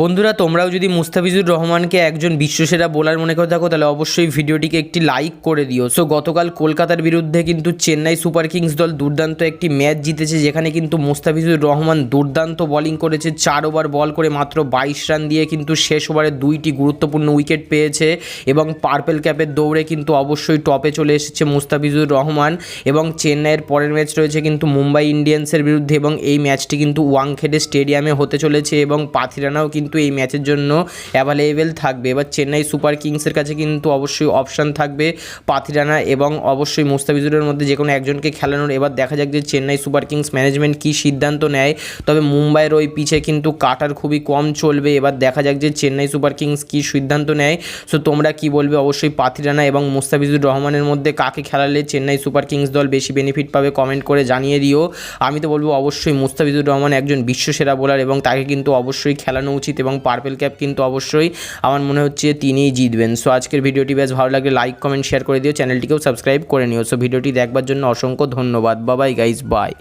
বন্ধুরা, তোমরাও যদি মুস্তাফিজুর রহমানকে একজন বিশ্বসেরা বোলার মনে করে থাকো, তাহলে অবশ্যই ভিডিওটিকে একটি লাইক করে দিও। সো গতকাল কলকাতার বিরুদ্ধে কিন্তু চেন্নাই সুপার কিংস দল দুর্দান্ত একটি ম্যাচ জিতেছে, যেখানে কিন্তু মুস্তাফিজুর রহমান দুর্দান্ত বোলিং করেছে, চার ওভার বল করে মাত্র বাইশ রান দিয়ে কিন্তু শেষ ওভারে দুইটি গুরুত্বপূর্ণ উইকেট পেয়েছে এবং পার্পেল ক্যাপের দৌড়ে কিন্তু অবশ্যই টপে চলে এসেছে মুস্তাফিজুর রহমান এবং চেন্নাইয়ের পরের ম্যাচ রয়েছে কিন্তু মুম্বাই ইন্ডিয়ান্সের বিরুদ্ধে এবং এই ম্যাচটি কিন্তু ওয়াংখেডে স্টেডিয়ামে হতে চলেছে এবং পাথিরানাও কিন্তু এই ম্যাচের জন্য অ্যাভেলেবেল থাকবে। এবার চেন্নাই সুপার কিংসের কাছে কিন্তু অবশ্যই অপশান থাকবে পাথিরানা এবং অবশ্যই মুস্তাফিজুরের মধ্যে যে কোনো একজনকে খেলানোর। এবার দেখা যাক যে চেন্নাই সুপার কিংস ম্যানেজমেন্ট কী সিদ্ধান্ত নেয়। তবে মুম্বাইয়ের ওই পিচে কিন্তু কাটার খুবই কম চলবে। এবার দেখা যাক যে চেন্নাই সুপার কিংস কী সিদ্ধান্ত নেয়। সো তোমরা কি বলবে? অবশ্যই পাথিরানা এবং মুস্তাফিজুর রহমানের মধ্যে কাকে খেলালে চেন্নাই সুপার কিংস দল বেশি বেনিফিট পাবে কমেন্ট করে জানিয়ে দিও। আমি তো বলব, অবশ্যই মুস্তাফিজুর রহমান একজন বিশ্বসেরা বোলার এবং তাকে কিন্তু অবশ্যই খেলানো উচিত। এবং পার্পেল ক্যাপ কিন্তু অবশ্যই আমার মনে হচ্ছে তিনিই জিতবেন। সো আজকের ভিডিওটি বেশ ভালো লাগলে লাইক কমেন্ট শেয়ার করে দিও। চ্যানেলটিকেও সাবস্ক্রাইব করে নিও। সো ভিডিওটি দেখবার জন্য অসংখ্য ধন্যবাদ। বাবাই গাইজ বাই